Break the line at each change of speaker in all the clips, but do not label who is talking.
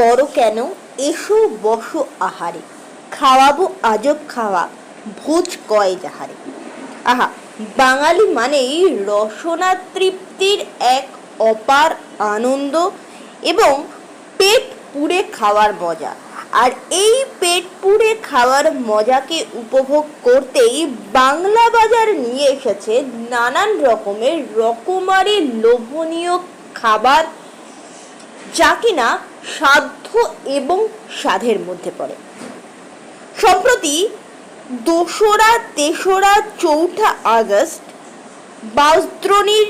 করো কেন? এসো, বসো আহারে। খাওয়াবো, আজব খাওয়া। ভোজ কয় যাহারে। আহা, বাঙালি মানেই রসনা তৃপ্তির এক অপার আনন্দ এবং পেট পুড়ে খাওয়ার মজা। আর এই পেট পুড়ে খাওয়ার মজাকে উপভোগ করতেই বাংলা বাজার নিয়ে এসেছে নানান রকমের রকমারি লোভনীয় খাবার, যা কিনা সাধ্য এবং সাধের মধ্যে পড়ে। সম্প্রতি দোসরা, তেসরা, চৌঠা আগস্ট বাসদ্রণীর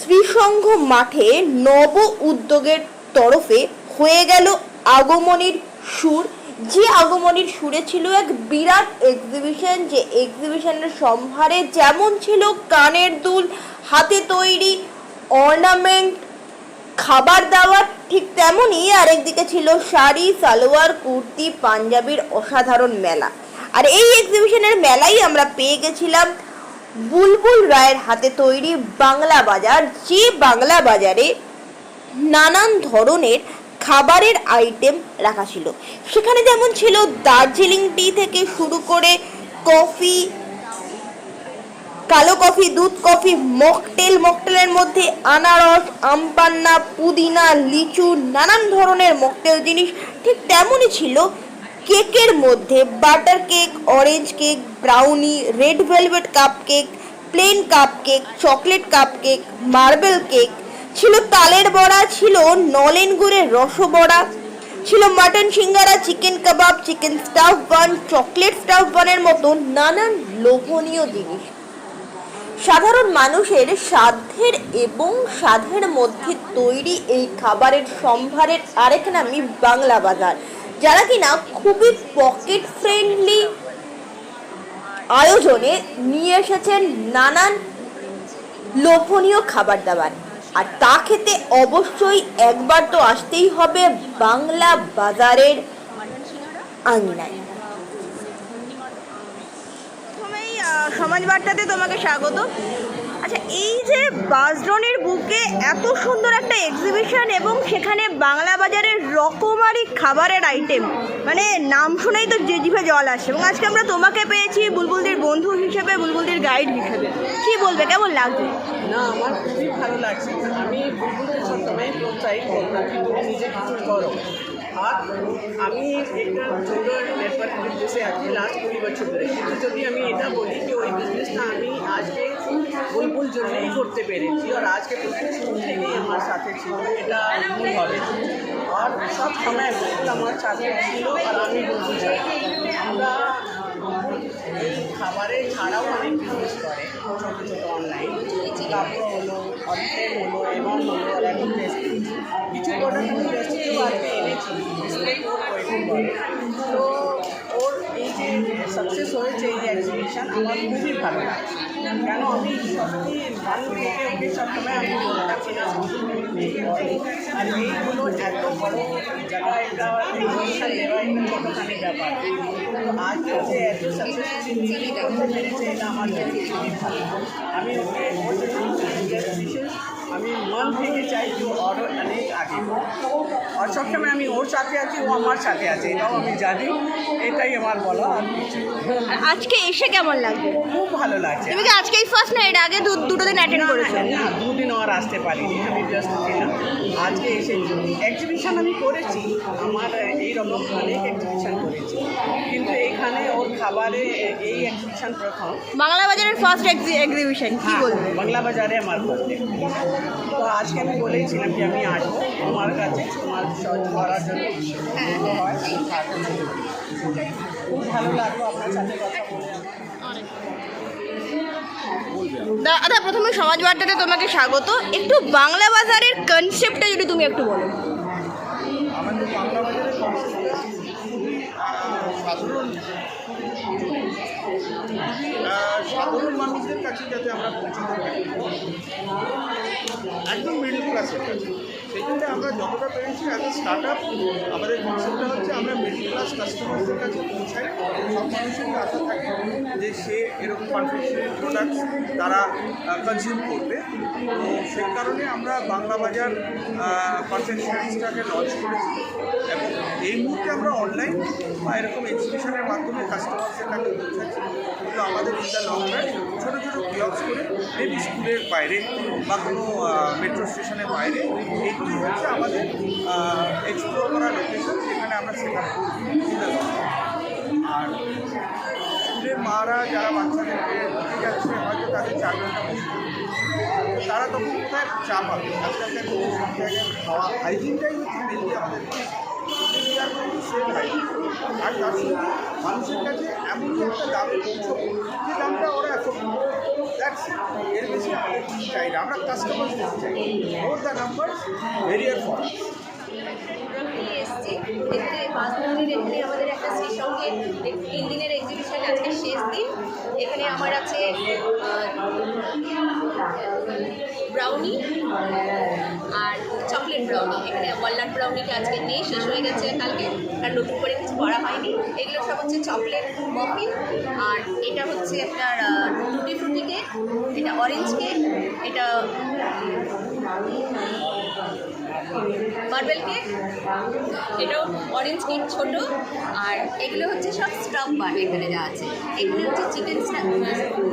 শ্রীসংঘ মাঠে নব উদ্যোগের তরফে হয়ে গেল আগমনীর সুর। যে আগমনীর সুরে ছিল এক বিরাট এক্সিবিশন যে এক্সিবিশনের সম্ভারে যেমন ছিল কানের দুল, হাতে তৈরি অর্নামেন্ট খাবার দাবার ঠিক তেমনই আরেকদিকে ছিল শাড়ি, সালোয়ার, কুর্তি, পাঞ্জাবির অসাধারণ মেলা। আর এই এক্সিবিশনের মেলাই আমরা পেয়ে গেছিলাম বুলবুল রায়ের হাতে তৈরি বাংলা বাজার, যে বাংলা বাজারে নানান ধরনের খাবারের আইটেম রাখা ছিল। সেখানে যেমন ছিল দার্জিলিং টি থেকে শুরু করে কফি কালো কফি, দুধ কফি, মকটেল, মকটেলের মধ্যে আনারস, আমপান্না, পুদিনা, লিচু, নানান ধরনের মকটেল জিনিস। ঠিক তেমনই ছিল কেকের মধ্যে butter cake, orange cake, brownie, red velvet cup cake plain cup cake chocolate cup cake marble cake. ছিল তালের বড়া, ছিল নলেন গুড়ের রসবড়া, ছিল মাটন সিঙ্গারা, চিকেন কাবাব, chicken stuff bun, chocolate stuff বানের মতো নানান লোভনীয় জিনিস। সাধারণ মানুষের সাধ্যের এবং স্বাদের মধ্যে তৈরি এই খাবারের সম্ভারের আরেক নামই বাংলা বাজার, যারা কিনা খুবই পকেট ফ্রেন্ডলি আয়োজনে নিয়ে এসেছেন নানান লোভনীয় খাবার দাবার। আর তা খেতে অবশ্যই একবার তো আসতেই হবে বাংলা বাজারের আঙিনায় প্রথমেই আহ, সমাজ বার্তাতে তোমাকে স্বাগত। আচ্ছা এই যে বাসড্রনের বুকে এত সুন্দর একটা এক্সিবিশন এবং সেখানে বাংলা বাজারের রকমারি খাবারের আইটেম মানে নাম শুনেই তো যে জিভে জল আসে এবং আজকে আমরা তোমাকে পেয়েছি বুলবুলদের বন্ধু হিসেবে, বুলবুলদের গাইড হিসেবে। কি বলবে, কেমন লাগবে
না, আমার খুবই ভালো লাগছে। আমি বুলবুলকে সবসময় প্রোৎসাহিত তুমি নিজে কিছু করো। আর আমি একটা ছোটো নেটওয়ার্ক বিজনেসে আছি লাস্ট কুড়ি বছর ধরে। কিন্তু যদি আমি এটা বলি যে ওই বিজনেসটা আমি আজকে বুলবুল জন্যই করতে পেরেছি, আর আজকে থেকেই আমার সাথে ছিল, এটা মূল হবে। আর সব সময় বুলবুল আমার সাথে ছিল, আর আমি বুলবুল আমরা এই খাবারে ছাড়াও অনেক বিজনেস করে, ছোটো ছোটো অনলাইন কাপড় হলো অরিটেল হলো এবং হলো, আর এখন টেস্টিং কিছু প্রোডাক্ট আমি টেস্টিংও আজকে এনেছি ডিসপ্লে ওয়েটিং করে তো ওর এই যে সাকসেস হয়েছে এই এক্সিবিশন আমার খুবই ভালো লাগছে কেন আমি সত্যি মন থেকে ওকে সবসময় আমি বলতে না আর এইগুলো এত বড় জায়গা এটা এক্সিবিশন দেওয়া একটা ছোটোখানি ব্যাপার তো আজ যে এত সাকসেসফুলি করতে পেরেছে এটা আমার কাছে খুবই ভালো আমি ওকে ওর জন্য বিশেষ আমি মন থেকে চাই যে ও আরও Anda. আর সবসময় আমি ওর সাথে আছি ও আমার সাথে আছে এটাও আমি জানি এটাই আমার বলা আর কিছু।
আর আজকে এসে কেমন লাগবে
খুব ভালো লাগছে।
তুমি কি আজকেই ফার্স্ট না এর আগে দু- দুটো দিন অ্যাটেন্ড করেছ?
না দুদিন আর আসতে পারিনি আমি ব্যস্ত ছিলাম। আজকে এসে এক্সিবিশন আমি করেছি আমার এইরকম অনেক এক্সিবিশন করেছি। কিন্তু এখানে ওর খাবারে এই এক্সিবিশন প্রথম।
বাংলা বাজারের ফার্স্ট এক্সিবিশন কি
হ্যাঁ,
বলবে?
বাংলা বাজারে আমার ফার্স্ট তো আজকে আমি বলেছিলাম যে আমি আসব তোমার কাছে তোমার
দাদা প্রথমে সমাজ বার্তাতে তোমাকে স্বাগত। একটু বাংলা বাজারের কনসেপ্টটা যদি তুমি একটু বলো।
সাধারণ মানুষদের কাছে যাতে আমরা পৌঁছাতে পারি, একদম মিডল ক্লাসের কাছে। জন্য আমরা যতটা পেরেছি এ স্টার্ট আপ আমাদের কনসেপ্টটা হচ্ছে আমরা মিডল ক্লাস কাস্টমারদের কাছে পৌঁছায় সব মানুষেরই আশা থাকে যে সে এরকম কনফেকশনারি প্রোডাক্টস তারা কনজিউম করবে। তো সেই কারণে আমরা বাংলা বাজার কনফেকশনারিজটাকে লঞ্চ করেছি এবং এই মুহূর্তে আমরা অনলাইন বা এরকম এক্সিবিশনের মাধ্যমে কাস্টমারদের কাছে পৌঁছাচ্ছি। কিন্তু আমাদের ইন লং ছোটো মেবি স্কুলের বাইরে বা কোনো মেট্রো স্টেশনের বাইরে এইগুলি হচ্ছে আমাদের এক্সপ্লোর করা লোকেশন যেখানে আমরা run। আর স্কুলের মারা যারা বাচ্চাদেরকে নিতে যাচ্ছে, হয়তো তাদের চার ঘণ্টা তারা তখন কোথায় চা পাবে আজকালকার খাওয়া হাইজিনটাই হচ্ছে মেনলি আমাদের save hygiene। আর তার সঙ্গে মানুষের কাছে এমনই একটা দাম পৌঁছবো যে দামটা ওরা অ্যাফোর্ড দ্যাটস এর বেশি চাই না। আমরা কাস্টমার বেশি চাই। ওর দ্য নাম্বার ভেরিয়ার ফর
আমাদের একটা শ্রী সঙ্গে তিন দিনের এক্সিবিশন শেষ দিন। এখানে আমার আছে ব্রাউনি আর চকলেট ব্রাউনি এখানে ওয়ালনাট ব্রাউনিটা আজকে নেই, শেষ হয়ে গেছে কালকে। আর নতুন করে কিছু করা হয়নি। এগুলো সব হচ্ছে চকলেট মফিন আর এটা হচ্ছে আপনার টুটি ফ্রুটি কেক এটা অরেঞ্জ কেক এটা মার্বেল কেক এটাও অরেঞ্জ কেক ছোট আর এগুলো হচ্ছে সব স্টাফ বান এখানে যা আছে। এগুলো হচ্ছে chicken stuff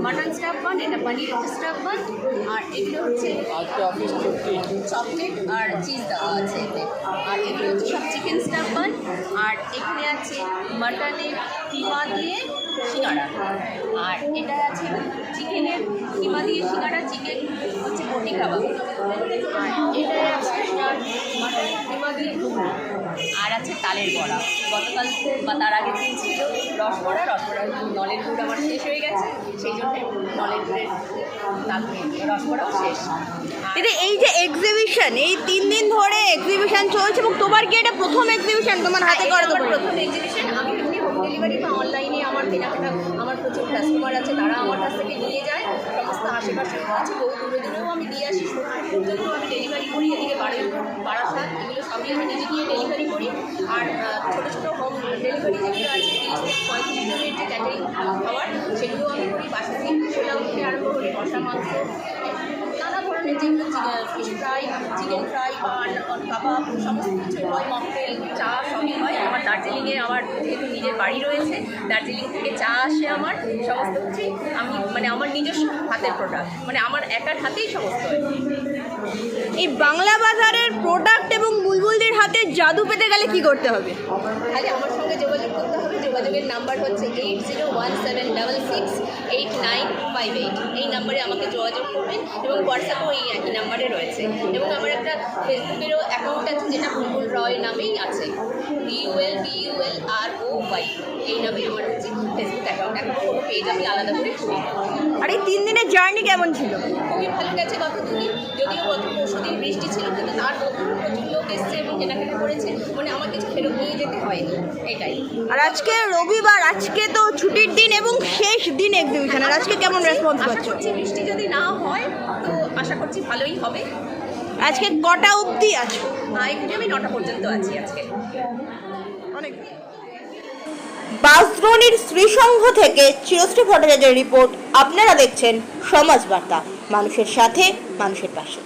mutton stuff bun এটা পনির স্টাফ বান আর এগুলো হচ্ছে চকলেট। আর চিজ দেওয়া আছে এতে। আর এগুলো হচ্ছে সব চিকেন স্টাফ বান আর এখানে আছে মাটনের কিমা দিয়ে আর এটা আছে চিকেনের কিমা দিয়ে সিঙ্গাড়া চিকেন হচ্ছে বটি কাবাব আর এটা আছে আপনার মাটনের কিমা দিয়ে। আর আছে তালের বড়া। গতকাল বা তার আগের দিন ছিল রসবড়া রসবড়া নলের গুড় আমার শেষ হয়ে গেছে। সেই জন্য নলের গুড়ের রসবড়াও শেষ।
দিদি এই যে এক্সিবিশন এই তিন দিন ধরে এক্সিবিশন চলছে এবং তোমার কি এটা প্রথম এক্সিবিশন তোমার হাতে করা
প্রথম এক্সিবিশন আমি এমনি হোম ডেলিভারি বা অনলাইনে আমার কেনাকাটা আমার প্রচুর কাস্টমার আছে তারা আমার কাছ থেকে নিয়ে যায় সমস্ত আশেপাশে আছে আমি দিয়ে আসি। সোনারপুর আমি ডেলিভারি করি, এদিকে বাড়ির বারাসাত, এগুলো সবই আমি নিজে গিয়ে ডেলিভারি করি। আর ছোটো ছোটো হোম ডেলিভারি যেগুলো আছে, তিরিশ থেকে পঁয়ত্রিশ দিনের যে ক্যাটারিং খাবার, সেগুলো আমি করি। বাসা থেকে পোলাও থেকে আরম্ভ করি কষা মাংস যেগুলো ফিশ ফ্রাই চিকেন ফ্রাই বা কাবাব সমস্ত কিছু হয় মকটেল চা সবই হয়। আমার দার্জিলিংয়ে আমার যেহেতু নিজের বাড়ি রয়েছে, দার্জিলিং থেকে চা আসে আমার, সমস্ত কিছুই আমি মানে আমার নিজস্ব হাতের প্রোডাক্ট মানে আমার একার হাতেই সমস্ত
এই বাংলা বাজারের প্রোডাক্ট এবং বুলবুলদের হাতে জাদু পেতে গেলে কি করতে হবে?
তাহলে আমার সঙ্গে যোগাযোগ করতে হবে। যোগাযোগের নাম্বার হচ্ছে eight zero one seven double six eight nine five eight এই নাম্বারে আমাকে যোগাযোগ করবেন এবং হোয়াটসঅ্যাপও এই একই নাম্বারে রয়েছে। এবং আমার ফেসবুকেরও অ্যাকাউন্ট আছে যেটা বুলবুল রয় নামেই আছে। বিইউএল বিউএল আর ও ওয়াই এই নামে আমার হচ্ছে ফেসবুক অ্যাকাউন্ট এখন কোনো পেজ আমি আলাদা করে
আর এই তিন দিনের জার্নি কেমন ছিল?
খুবই ভালো গেছে গত দুদিন। যদিও গত পরশু দিন বৃষ্টি ছিল কিন্তু তার মধ্যেও প্রচুর লোক এসছে এবং কেনাকাটা করেছে মানে আমার কিছু ফেরত নিয়ে যেতে হয়নি। এটাই।
আর আজকে রবিবার আজকে তো ছুটির দিন এবং শেষ দিন এক্সিবিশন আর আজকে কেমন রেসপন্স পাচ্ছ?
বৃষ্টি যদি না হয় তো আশা করছি ভালোই হবে।
আজকে কটা অবধি আছো।
আমি নটা পর্যন্ত আছি আজকে।
অনেক বাসদ্রোণীর শ্রীসংঘ থেকে চিরশ্রী ভট্টাচার্যের রিপোর্ট আপনারা দেখছেন সমাজ বার্তা মানুষের সাথে মানুষের পাশে।